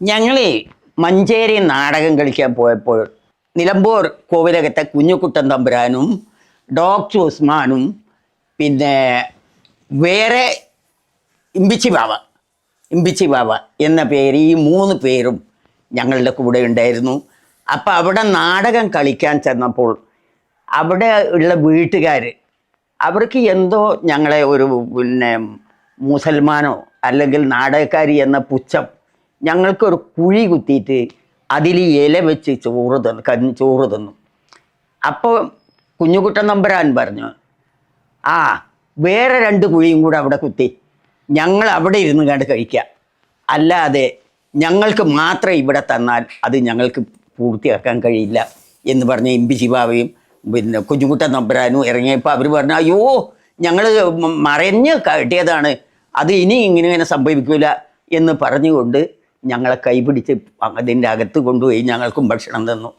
ഞങ്ങളെ മഞ്ചേരി നാടകം കളിക്കാൻ പോയപ്പോൾ നിലമ്പൂർ കോവിലകത്തെ കുഞ്ഞുകുട്ടൻ തമ്പുരാനും ഡോക്ടർ ഉസ്മാനും പിന്നെ വേറെ ഇമ്പിച്ചി ബാബ ഇമ്പിച്ചി ബാബ എന്ന പേര് ഈ മൂന്ന് പേരും ഞങ്ങളുടെ കൂടെ ഉണ്ടായിരുന്നു. അപ്പോൾ അവിടെ നാടകം കളിക്കാൻ ചെന്നപ്പോൾ അവിടെ ഉള്ള വീട്ടുകാർ അവർക്ക് എന്തോ ഞങ്ങളെ ഒരു പിന്നെ മുസൽമാനോ അല്ലെങ്കിൽ നാടകക്കാരി എന്ന പുച്ഛം ഞങ്ങൾക്കൊരു കുഴി കുത്തിയിട്ട് അതിൽ ഇല വെച്ച് ചോറ് തന്നു കഞ്ഞി ചോറ് തന്നു. അപ്പോൾ കുഞ്ഞുകുട്ടൻ നമ്പരാൻ പറഞ്ഞു ആ വേറെ രണ്ട് കുഴിയും കൂടെ അവിടെ കുത്തി. ഞങ്ങൾ അവിടെ ഇരുന്ന് കണ്ട് കഴിക്കുക അല്ലാതെ ഞങ്ങൾക്ക് മാത്രം ഇവിടെ തന്നാൽ അത് ഞങ്ങൾക്ക് പൂർത്തിയാക്കാൻ കഴിയില്ല എന്ന് പറഞ്ഞ് എം പി ശിവാവയും പിന്നെ കുഞ്ഞുകുട്ടൻ നമ്പരാനും ഇറങ്ങിയപ്പോൾ അവർ പറഞ്ഞു അയ്യോ ഞങ്ങൾ മറിഞ്ഞ് കട്ടിയതാണ്. അത് ഇനി ഇങ്ങനെ ഇങ്ങനെ സംഭവിക്കില്ല എന്ന് പറഞ്ഞുകൊണ്ട് ഞങ്ങളെ കൈപിടിച്ച് അതിന്റെ അകത്ത് കൊണ്ടുപോയി ഞങ്ങൾക്കും ഭക്ഷണം തന്നു.